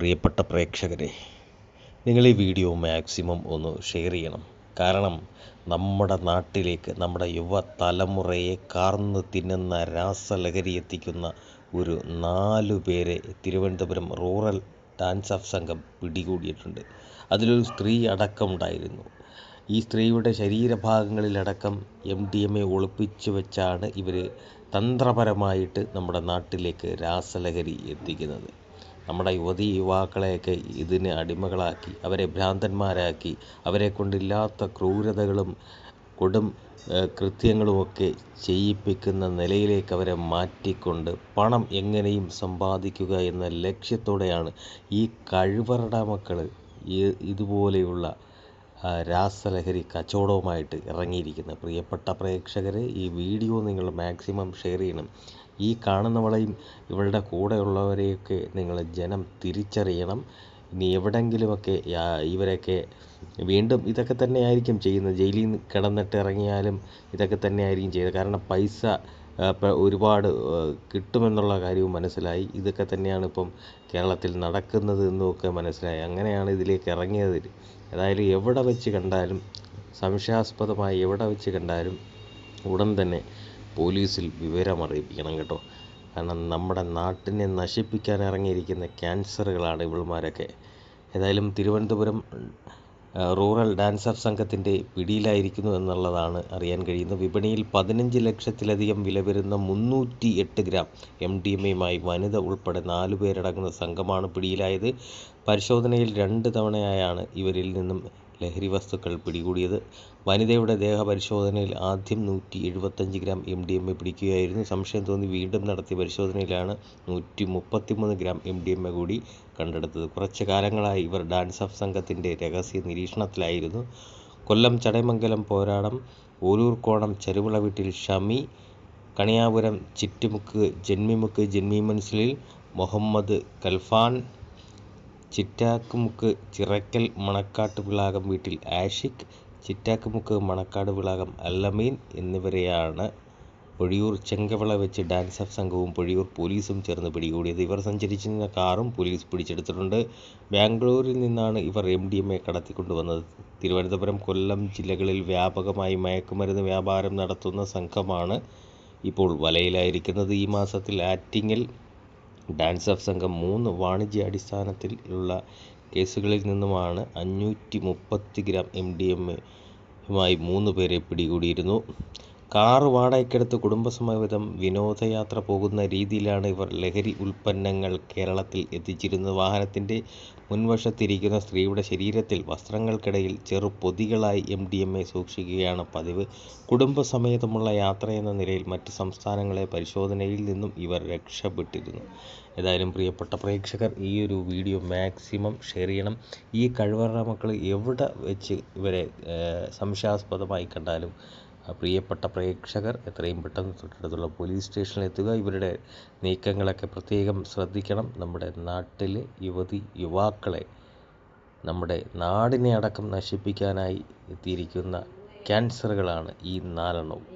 പ്രിയപ്പെട്ട പ്രേക്ഷകരെ നിങ്ങൾ ഈ വീഡിയോ മാക്സിമം ഒന്ന് ഷെയർ ചെയ്യണം. കാരണം നമ്മുടെ നാട്ടിലേക്ക് നമ്മുടെ യുവ തലമുറയെ കാർന്ന് തിന്നുന്ന രാസലഹരി എത്തിക്കുന്ന ഒരു നാലു പേരെ തിരുവനന്തപുരം റൂറൽ ഡാൻസ് ഓഫ് സംഘം പിടികൂടിയിട്ടുണ്ട്. അതിലൊരു സ്ത്രീ അടക്കം ഉണ്ടായിരുന്നു. ഈ സ്ത്രീയുടെ ശരീരഭാഗങ്ങളിലടക്കം എം ഡി എം എ ഒളിപ്പിച്ചു വെച്ചാണ് ഇവർ തന്ത്രപരമായിട്ട് നമ്മുടെ നാട്ടിലേക്ക് രാസലഹരി എത്തിക്കുന്നത്. നമ്മുടെ യുവതി യുവാക്കളെയൊക്കെ ഇതിന് അടിമകളാക്കി അവരെ ഭ്രാന്തന്മാരാക്കി അവരെ കൊണ്ടില്ലാത്ത ക്രൂരതകളും കൊടും കൃത്യങ്ങളുമൊക്കെ ചെയ്യിപ്പിക്കുന്ന നിലയിലേക്ക് അവരെ മാറ്റിക്കൊണ്ട് പണം എങ്ങനെയും സമ്പാദിക്കുക എന്ന ലക്ഷ്യത്തോടെയാണ് ഈ കഴിവറട മക്കൾ ഇതുപോലെയുള്ള രാസലഹരി കച്ചവടവുമായിട്ട് ഇറങ്ങിയിരിക്കുന്നത് പ്രിയപ്പെട്ട പ്രേക്ഷകരെ ഈ വീഡിയോ നിങ്ങൾ മാക്സിമം ഷെയർ ചെയ്യണം. ഈ കാണുന്നവളെയും ഇവളുടെ കൂടെയുള്ളവരെയൊക്കെ നിങ്ങൾ ജനം തിരിച്ചറിയണം. ഇനി എവിടെങ്കിലുമൊക്കെ ഇവരൊക്കെ വീണ്ടും ഇതൊക്കെ തന്നെയായിരിക്കും ചെയ്യുന്നത്. ജയിലിൽ നിന്ന് കിടന്നിട്ട് ഇറങ്ങിയാലും ഇതൊക്കെ തന്നെയായിരിക്കും ചെയ്യുന്നത്. കാരണം പൈസ ഒരുപാട് കിട്ടുമെന്നുള്ള കാര്യവും മനസ്സിലായി. ഇതൊക്കെ തന്നെയാണ് ഇപ്പം കേരളത്തിൽ നടക്കുന്നത് എന്നൊക്കെ മനസ്സിലായി. അങ്ങനെയാണ് ഇതിലേക്ക് ഇറങ്ങിയത്. ഏതായാലും എവിടെ വെച്ച് കണ്ടാലും സംശയാസ്പദമായി എവിടെ വെച്ച് കണ്ടാലും ഉടൻ തന്നെ പോലീസിൽ വിവരം അറിയിപ്പിക്കണം കേട്ടോ. കാരണം നമ്മുടെ നാട്ടിനെ നശിപ്പിക്കാൻ ഇറങ്ങിയിരിക്കുന്ന ക്യാൻസറുകളാണ് ഇവന്മാരൊക്കെ ഏതായാലും തിരുവനന്തപുരം റൂറൽ ഡാൻസർ സംഘത്തിന്റെ പിടിയിലായിരിക്കുന്നു എന്നുള്ളതാണ് അറിയാൻ കഴിയുന്നത്. വിപണിയിൽ പതിനഞ്ച് ലക്ഷത്തിലധികം വില വരുന്ന മുന്നൂറ്റി എട്ട് ഗ്രാം എം ഡി എം എയുമായി വനിത ഉൾപ്പെടെ നാലു പേരടങ്ങുന്ന സംഘമാണ് പിടിയിലായത്. പരിശോധനയിൽ രണ്ട് തവണയായാണ് ഇവരിൽ നിന്നും ലഹരി വസ്തുക്കൾ പിടികൂടിയത്. വനിതയുടെ ദേഹപരിശോധനയിൽ ആദ്യം നൂറ്റി എഴുപത്തഞ്ച് gram M D M A പിടിക്കുകയായിരുന്നു. സംശയം തോന്നി വീണ്ടും നടത്തിയ പരിശോധനയിലാണ് നൂറ്റി മുപ്പത്തിമൂന്ന് gram M D M A കൂടി കണ്ടെടുത്തത്. കുറച്ച് കാലങ്ങളായി ഇവർ ഡാൻസ് ഓഫ് സംഘത്തിന്റെ രഹസ്യ നിരീക്ഷണത്തിലായിരുന്നു. കൊല്ലം ചടയമംഗലം പോരാടം ഓലൂർക്കോണം ചെറുവിള വീട്ടിൽ ഷമി കണിയാപുരം ചിറ്റുമുക്ക് ജന്മിമുക്ക് ജന്മി മനസ്സിലിൽ മുഹമ്മദ് കൽഫാൻ ചിറ്റാക്കുമുക്ക് ചിറക്കൽ മണക്കാട്ട് വിളാകം വീട്ടിൽ ആഷിഖ് ചിറ്റാക്കുമുക്ക് മണക്കാട് വിളാകം അല്ലമീൻ എന്നിവരെയാണ് പൊഴിയൂർ ചെങ്കവള വെച്ച് ഡാൻസ് സംഘവും പൊഴിയൂർ പോലീസും ചേർന്ന് പിടികൂടിയത്. ഇവർ സഞ്ചരിച്ചിരുന്ന കാറും പോലീസ് പിടിച്ചെടുത്തിട്ടുണ്ട്. ബാംഗ്ലൂരിൽ നിന്നാണ് ഇവർ എം ഡി എം എ കടത്തിക്കൊണ്ടുവന്നത്. തിരുവനന്തപുരം കൊല്ലം ജില്ലകളിൽ വ്യാപകമായി മയക്കുമരുന്ന് വ്യാപാരം നടത്തുന്ന സംഘമാണ് ഇപ്പോൾ വലയിലായിരിക്കുന്നത്. ഈ മാസത്തിൽ ആറ്റിങ്ങൽ ഡാൻസ് ഓഫ് സംഘം മൂന്ന് വാണിജ്യാടിസ്ഥാനത്തിലുള്ള കേസുകളിൽ നിന്നുമാണ് അഞ്ഞൂറ്റി മുപ്പത്തി ഗ്രാം എം ഡി എം എയുമായി മൂന്ന് പേരെ പിടികൂടിയിരുന്നു. കാറ് വാടകയ്ക്കെടുത്ത് കുടുംബസമേതം വിനോദയാത്ര പോകുന്ന രീതിയിലാണ് ഇവർ ലഹരി ഉൽപ്പന്നങ്ങൾ കേരളത്തിൽ എത്തിച്ചിരുന്നത്. വാഹനത്തിന്റെ മുൻവശത്തിരിക്കുന്ന സ്ത്രീയുടെ ശരീരത്തിൽ വസ്ത്രങ്ങൾക്കിടയിൽ ചെറു പൊതികളായി എം ഡി എം എ സൂക്ഷിക്കുകയാണ് പതിവ്. കുടുംബസമേതമുള്ള യാത്രയെന്ന നിലയിൽ മറ്റ് സംസ്ഥാനങ്ങളെ പരിശോധനയിൽ നിന്നും ഇവർ രക്ഷപ്പെട്ടിരുന്നു. ഏതായാലും പ്രിയപ്പെട്ട പ്രേക്ഷകർ ഈ ഒരു വീഡിയോ മാക്സിമം ഷെയർ ചെയ്യണം. ഈ കഴിവറ മക്കൾ എവിടെ വെച്ച് ഇവരെ സംശയാസ്പദമായി കണ്ടാലും പ്രിയപ്പെട്ട പ്രേക്ഷകർ എത്രയും പെട്ടെന്ന് തൊട്ടടുത്തുള്ള പോലീസ് സ്റ്റേഷനിൽ എത്തുക. ഇവരുടെ നീക്കങ്ങളൊക്കെ പ്രത്യേകം ശ്രദ്ധിക്കണം. നമ്മുടെ നാട്ടിലെ യുവതി യുവാക്കളെ നമ്മുടെ നാടിനെ അടക്കം നശിപ്പിക്കാനായി എത്തിയിരിക്കുന്ന ക്യാൻസറുകളാണ് ഈ നാലെണ്ണവും.